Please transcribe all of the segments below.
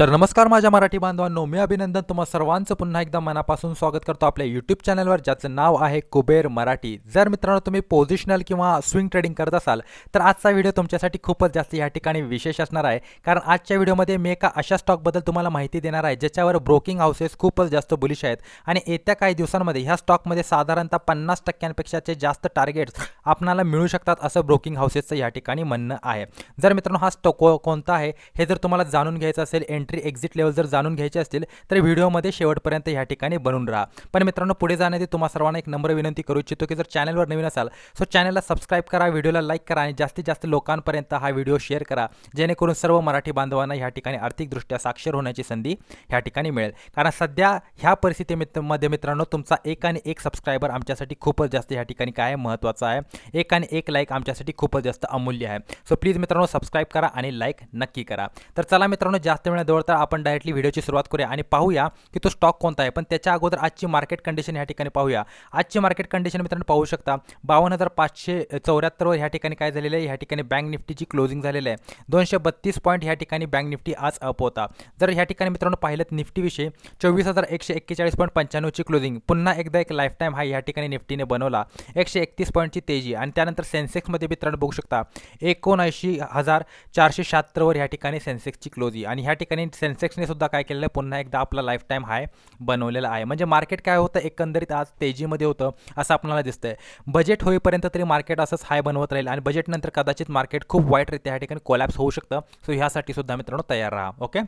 तर नमस्कार माझ्या मराठी बांधवांनो मी अभिनंदन तुम्हा सर्वांचं. पुन्हा एकदा मनापासून स्वागत करतो आपल्या यूट्यूब चॅनलवर ज्याचं नाव आहे कुबेर मराठी. जर मित्रांनो तुम्ही पोझिशनल किंवा स्विंग ट्रेडिंग करत असाल तर आजचा व्हिडिओ तुमच्यासाठी खूपच जास्त या ठिकाणी विशेष असणार आहे. कारण आजच्या व्हिडिओमध्ये मी एका अशा स्टॉकबद्दल तुम्हाला माहिती देणार आहे ज्याच्यावर ब्रोकिंग हाऊसेस खूपच जास्त बुलिश आहेत. आणि येत्या काही दिवसांमध्ये ह्या स्टॉकमध्ये साधारणतः पन्नास टक्क्यांपेक्षाचे जास्त टार्गेट्स आपणाला मिळू शकतात असं ब्रोकिंग हाऊसेसचं या ठिकाणी म्हणणं आहे. जर मित्रांनो हा स्टॉक कोणता आहे हे जर तुम्हाला जाणून घ्यायचं असेल एंट्री एक्झिट लेवल जर जाणून घ्यायचे असतील तर व्हिडिओमध्ये शेवटपर्यंत ह्या ठिकाणी बनून राहा. पण मित्रांनो पुढे जाण्याआधी तुम्हा सर्वांना एक नम्र विनंती करू इच्छितो की जर चॅनलवर नवीन असाल सो चॅनलला सबस्क्राईब करा व्हिडिओला लाईक करा आणि जास्तीत जास्त लोकांपर्यंत हा व्हिडिओ शेअर करा. जेणेकरून सर्व मराठी बांधवांना ह्या ठिकाणी आर्थिकदृष्ट्या साक्षर होण्याची संधी ह्या ठिकाणी मिळेल. कारण सध्या ह्या परिस्थितीमध्ये मित्रांनो तुमचा एक आणि एक सबस्क्रायबर आमच्यासाठी खूपच जास्त ह्या ठिकाणी काय महत्त्वाचं महत्त्वाचा आहे. एक आणि एक लाईक आमच्यासाठी खूपच जास्त अमूल्य आहे. सो प्लीज मित्रांनो सबस्क्राईब करा आणि लाईक नक्की करा. तर चला मित्रांनो जास्त वेळ तर आपण डायरेक्टली व्हिडिओची सुरुवात करूया आणि पाहूया की तो स्टॉक कोणता आहे. पण त्याच्या अगोदर आजची मार्केट कंडिशन ह्या ठिकाणी पाहूया. आजची मार्केट कंडिशन मित्रांनो पाहू शकता. बावन्न हजार पाचशे चौऱ्याहत्तरवर ह्या ठिकाणी काय झालेलं आहे? ह्या ठिकाणी बँक निफ्टीची क्लोजिंग झालेलं आहे. दोनशे बत्तीस पॉईंट ह्या ठिकाणी बँक निफ्टी आज अप होता. जर ह्या ठिकाणी मित्रांनो पाहिलं निफ्टीविषयी चोवीस हजार एकशे एक्केचाळीस पॉईंट पंच्याण्णवची क्लोजिंग पुन्हा एकदा एक लाईफ टाईम हा ह्या ठिकाणी निफ्टीने बनवला. एकशे एकतीस पॉईंटची तेजी. आणि त्यानंतर सेन्सेक्समध्ये मित्रांनो बघू शकता. एकोणऐंशी हजार चारशे शहात्तरवर ह्या ठिकाणी सेन्सेक्सची क्लोजी आणि ह्या ठिकाणी सेन्सेक्सने सुद्धा काय केलेलं आहे पुन्हा एकदा आपला लाईफ टाईम हाय बनवलेला आहे. म्हणजे मार्केट काय होतं एकंदरीत आज तेजीमध्ये होतं असं आपल्याला दिसतंय. बजेट होईपर्यंत तरी मार्केट असंच हाय बनवत राहील आणि बजेटनंतर कदाचित मार्केट खूप वाईटरित्या ह्या ठिकाणी कोलॅप्स होऊ शकतं. सो ह्यासाठी सुद्धा मित्रांनो तयार राहा ओके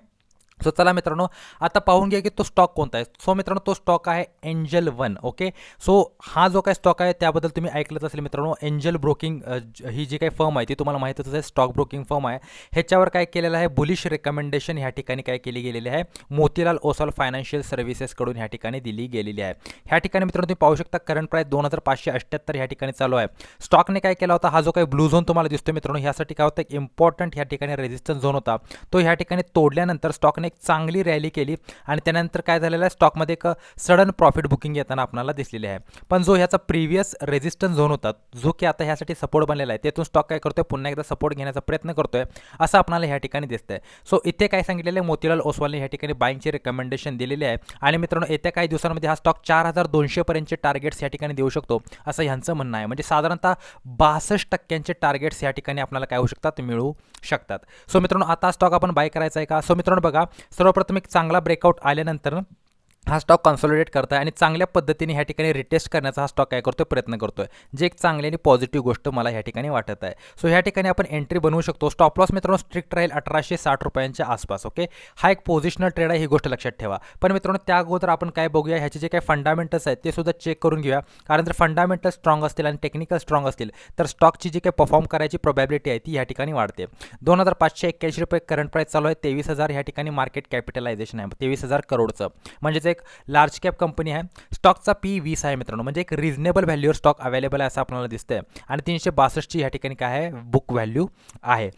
सो चला मित्रांनो आता पाहून घ्या की तो स्टॉक कोणता आहे. सो मित्रांनो तो स्टॉक आहे एंजल वन ओके सो हा जो काय स्टॉक आहे त्याबद्दल तुम्ही ऐकलंच असेल मित्रांनो एंजल ब्रोकिंग ही जी काही फर्म आहे ती तुम्हाला माहितीच असेल स्टॉक ब्रोकिंग फर्म आहे. ह्याच्यावर काय केलेलं आहे बुलिश रेकमेंडेशन ह्या ठिकाणी काय केली गेलेली आहे. मोतीलाल ओसाल फायनान्शियल सर्व्हिसेसकडून ह्या ठिकाणी दिली गेलेली आहे. ह्या ठिकाणी मित्रांनो तुम्ही पाहू शकता करंट प्राईस दोन हजार पाचशे अठ्ठ्याहत्तर ह्या ठिकाणी चालू आहे. स्टॉकने काय केला होता हा जो काही ब्लू झोन तुम्हाला दिसतो मित्रांनो ह्यासाठी काय होतं एक इम्पॉर्टंट ह्या ठिकाणी रेजिस्टन्स झोन होता. तो ह्या ठिकाणी तोडल्यानंतर स्टॉकने एक चांगली रॅली केली आणि त्यानंतर काय झालेलं आहे स्टॉकमध्ये एक सडन प्रॉफिट बुकिंग येताना आपल्याला दिसलेली आहे. पण जो ह्याचा प्रिव्हियस रेजिस्टन्स झोन होता जो की आता ह्यासाठी सपोर्ट बनलेला आहे त्यातून स्टॉक काय करतोय पुन्हा एकदा सपोर्ट घेण्याचा प्रयत्न करतोय असं आपल्याला ह्या ठिकाणी दिसतंय. सो इथे काय सांगितलेलं आहे मोतीलाल ओसवालने ह्या ठिकाणी बाईंगची रिकमेंडेशन दिलेली आहे. आणि मित्रांनो येत्या काही दिवसांमध्ये हा स्टॉक चार हजार दोनशेपर्यंतचे टार्गेट्स या ठिकाणी देऊ शकतो असं ह्यांचं म्हणणं आहे. म्हणजे साधारणतः बासष्ट टक्क्यांचे टार्गेट्स या ठिकाणी आपल्याला काय होऊ शकतात मिळू शकतात. सो मित्रांनो आता स्टॉक आपण बाय करायचा आहे का? सो मित्रांनो बघा सर्वप्रथम एक चांगला ब्रेकआउट आल्यानंतर हा स्टॉक कन्सॉलिडेट करताय आणि चांगल्या पद्धतीने ह्या ठिकाणी रिटेस्ट करण्याचा हा स्टॉक काय करतोय? प्रयत्न करतोय. जे एक चांगली आणि पॉझिटिव्ह गोष्ट मला ह्या ठिकाणी वाटत आहे. सो ह्या ठिकाणी आपण एंट्री बनवू शकतो. स्टॉप लॉस मित्रांनो स्ट्रिक्ट राहील अठराशे साठ रुपयांच्या आसपास ओके हा एक पोझिशनल ट्रेड आहे ही गोष्ट लक्षात ठेवा. पण मित्रांनो त्या अगोदर आपण काय बघूया? ह्याचे जे काही फंडामेंटल्स आहेत ते सुद्धा चेक करून घेऊया. कारण जर फंडामेंटल स्ट्रॉंग असतील आणि टेक्निकल स्ट्रॉंग असतील तर स्टॉकची जी काही परफॉर्म करायची प्रोबॅबिलिटी आहे ती ह्या ठिकाणी वाढते. दोन हजार पाचशे एक्क्याऐंशी रुपये करंट प्राईस चालू आहे. तेवीस हजार ह्या ठिकाणी मार्केट कॅपिटलायझेशन आहे. तेवीस हजार करोडचं. म्हणजेच एक लार्ज कॅप कंपनी आहे. स्टॉकचा पी वीस आहे मित्रांनो. म्हणजे एक रिझनेबल व्हॅल्यूवर स्टॉक अवेलेबल आहे असं आपल्याला दिसतंय. आणि तीनशे बासष्टची ह्या ठिकाणी काय आहे? बुक व्हॅल्यू आहे.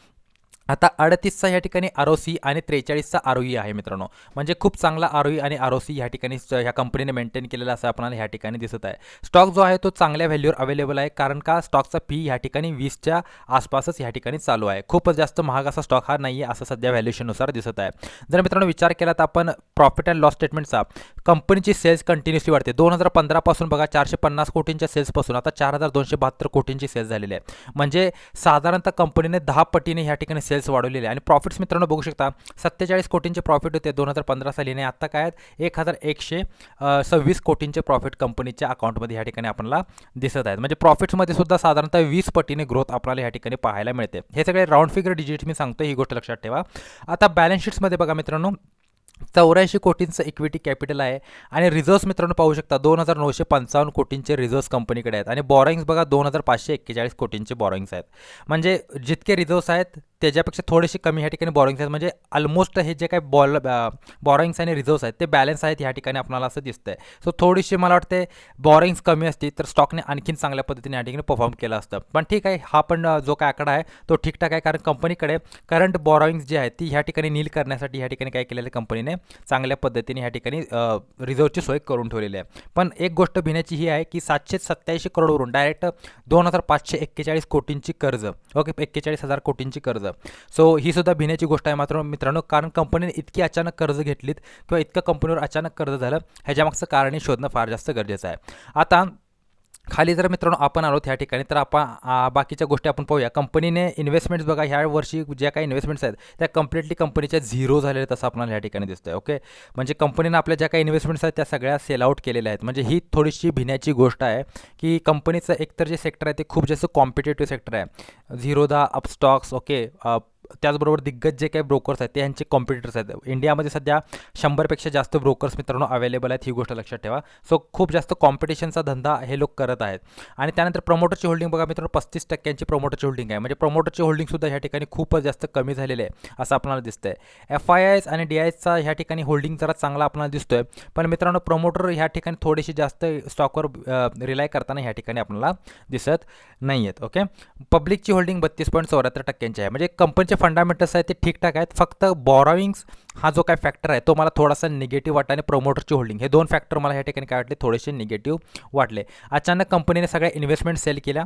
आता अडतीसचा या ठिकाणी आर ओ सी आणि त्रेचाळीसचा आर ओ ई आहे मित्रांनो. म्हणजे खूप चांगला आर ओ ई आणि आर ओ सी ह्या ठिकाणी ह्या कंपनीने मेंटेन केलेला असं आपल्याला ह्या ठिकाणी दिसत आहे. स्टॉक जो आहे तो चांगल्या व्हॅल्यूवर अवेलेबल आहे कारण का स्टॉकचा फी ह्या ठिकाणी वीसच्या आसपासच ह्या ठिकाणी चालू आहे. खूपच जास्त महाग असा स्टॉक हा नाही आहे असं सध्या व्हॅल्युएशननुसार दिसत आहे. जर मित्रांनो विचार केला तर आपण प्रॉफिट अँड लॉस स्टेटमेंटचा कंपनीची सेल्स कंटिन्युअसली वाढते. दोन हजार पंधरापासून बघा चारशे पन्नास कोटींच्या सेल्सपासून आता चार हजार दोनशे बहात्तर कोटींची सेल्स झालेली आहे. म्हणजे साधारणतः कंपनीने दहा पटीने ह्या ठिकाणी सेल्स सेल्स वाढवलेले आणि प्रॉफिट्स मित्रांनो बघू शकता सत्तेचाळीस कोटींचे प्रॉफिट होते दोन हजार पंधरा साली. आणि आत्ता काय आहेत? एक हजार एकशे सव्वीस कोटींचे प्रॉफिट कंपनीच्या अकाउंटमध्ये ह्या ठिकाणी आपल्याला दिसत आहेत. म्हणजे प्रॉफिट्समध्ये सुद्धा साधारणतः वीस पटीने ग्रोथ आपल्याला ह्या ठिकाणी पाहायला मिळते. हे सगळे राऊंड फिगर डिजिट मी सांगतो ही गोष्ट लक्षात ठेवा. आता बॅलन्स शीट्समध्ये बघा मित्रांनो चौऱ्याऐंशी कोटींचं इक्विटी कॅपिटल आहे. आणि रिझर्व्स मित्रांनो पाहू शकता दोन हजार नऊशे पंचावन्न कोटींचे रिझर्व्स कंपनीकडे आहेत. आणि बॉरोइंग्स बघा दोन हजार पाचशे एक्केचाळीस कोटींचे बॉरोइंग्स आहेत. म्हणजे जितके रिझर्व्स आहेत त्याच्यापेक्षा थोडेसे कमी ह्या ठिकाणी बॉरोइंग्स आहेत. म्हणजे ऑलमोस्ट हे जे काही बॉल बॉरोइंग्स आणि रिझर्व्स आहेत ते बॅलन्स आहेत ह्या ठिकाणी आपल्याला असं दिसतं आहे सो थोडीशी मला वाटते बॉरोइंग्स कमी असती तर स्टॉकने आणखीन चांगल्या पद्धतीने या ठिकाणी परफॉर्म केलं असतं. पण ठीक आहे हा पण जो काय आकडा आहे तो ठीकठाक आहे कारण कंपनीकडे करंट बॉरोइंग्स जे आहेत ती ह्या ठिकाणी नील करण्यासाठी ह्या ठिकाणी काय केलेलं आहे कंपनीने चांगल्या पद्धतीने ह्या ठिकाणी रिझर्वची सोय करून ठेवलेली आहे. पण एक गोष्ट भिण्याची ही आहे की सातशे सत्याऐंशी करोडवरून डायरेक्ट दोन हजार पाचशे एक्केचाळीस कोटींची कर्ज ओके एक्केचाळीस हजार कोटींची कर्ज. सो ही सुद्धा भिण्याची गोष्ट आहे मात्र मित्रांनो कारण कंपनीने इतकी अचानक कर्ज घेतलीत किंवा इतकं कंपनीवर अचानक कर्ज झालं ह्याच्यामागचं कारण शोधणं फार जास्त गरजेचं आहे. आता खाली जर मित्रांनो आपण आलो त्या ठिकाणी तर आपण बाकीच्या गोष्टी आपण पाहूया. कंपनीने इन्व्हेस्टमेंट्स बघा ह्या वर्षी ज्या काही इन्व्हेस्टमेंट्स आहेत त्या कम्प्लिटली कंपनीच्या झिरो झालेल्या आहेत असं आपल्याला ह्या ठिकाणी दिसतं आहे ओके म्हणजे कंपनीनं आपल्या ज्या काही इन्व्हेस्टमेंट्स आहेत त्या सगळ्या सेल आउट केलेल्या आहेत. म्हणजे ही थोडीशी भिण्याची गोष्ट आहे की कंपनीचं एकतर जे सेक्टर आहे ते खूप जास्त कॉम्पिटेटिव्ह सेक्टर आहे. झिरो दा अपस्टॉक्स ओके त्याचबरोबर दिग्गज जे काही ब्रोकर्स आहेत ते यांचे कॉम्पिटिटर्स आहेत. इंडियामध्ये सध्या शंभरपेक्षा जास्त ब्रोकर्स मित्रांनो अवेलेबल आहेत ही गोष्ट लक्षात ठेवा. सो खूप जास्त कॉम्पिटिशनचा धंदा हे लोक करत आहेत. आणि त्यानंतर प्रमोटरची होल्डिंग बघा मित्रांनो पस्तीस टक्क्यांची प्रमोटरची होल्डिंग आहे. म्हणजे प्रमोटरची होल्डिंगसुद्धा ह्या ठिकाणी खूपच जास्त कमी झालेली आहे असं आपल्याला दिसतंय. एफ आय आयस आणि डी आयचा ह्या ठिकाणी होल्डिंग जरा चांगला आपल्याला दिसतोय. पण मित्रांनो प्रमोटर ह्या ठिकाणी थोडीशी जास्त स्टॉकवर रिलाय करताना ह्या ठिकाणी आपल्याला दिसत नाही आहेत ओके पब्लिकची होल्डिंग बत्तीस पॉईंट चौऱ्याहत्तर टक्क्यांची आहे. म्हणजे कंपनीचे फंडामेंटल्स आहेत ते ठीकठाक आहेत. फक्त बॉरोविंग्स हा जो काय फॅक्टर आहे तो मला थोडासा निगेटिव्ह वाटला आणि प्रोमोटरची होल्डिंग हे दोन फॅक्टर मला ह्या ठिकाणी काय वाटले? थोडेसे निगेटिव्ह वाटले. अचानक कंपनीने सगळ्या इन्व्हेस्टमेंट सेल केल्या.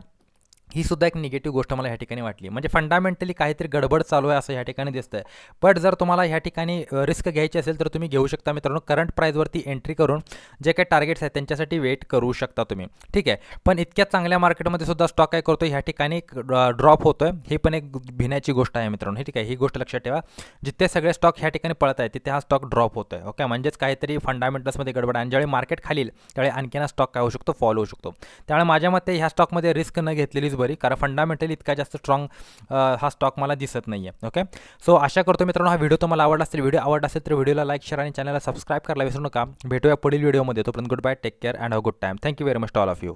ही सुद्धा एक निगेटिव्ह गोष्ट मला ह्या ठिकाणी वाटली. म्हणजे फंडामेंटली काहीतरी गडबड चालू आहे असं ह्या ठिकाणी दिसतंय. बट जर तुम्हाला ह्या ठिकाणी रिस्क घ्यायची असेल तर तुम्ही घेऊ शकता मित्रांनो. करंट प्राईजवरती एंट्री करून जे काही टार्गेट्स आहेत त्यांच्यासाठी वेट करू शकता तुम्ही. ठीक आहे? पण इतक्या चांगल्या मार्केटमध्ये सुद्धा स्टॉक काय करतो ह्या ठिकाणी ड्रॉप होतो आहे ही पण एक भिण्याची गोष्ट आहे मित्रांनो. ठीक आहे? ही गोष्ट लक्षात ठेवा. जिथे सगळे स्टॉक ह्या ठिकाणी पळत आहे तिथे हा स्टॉक ड्रॉप होतोय. ओके म्हणजेच काहीतरी फंडामेंटल्समध्ये गडबड आणि ज्यावेळी मार्केट खालील त्यावेळी आणखीन स्टॉक काय होऊ शकतो? फॉलो होऊ शकतो. त्यामुळे माझ्या मते ह्या स्टॉकमध्ये रिस्क न घेतलेलीच बरी कारण फंडामेंटल फंडामेंटली इतका जास्त स्ट्रॉंग हा स्टॉक मला दिसत नाही आहे ओके सो आशा करतो मित्रांनो हा व्हिडिओ तुम्हाला आवडला असेल व्हिडिओ आवडला असेल तर व्हिडिओला लाईक शेअर आणि चॅनलला सबस्क्राईब करायला विसरू नका. भेटूया पुढील व्हिडिओमध्ये तोपर्यंत good bye take care and a good time thank you very much all of you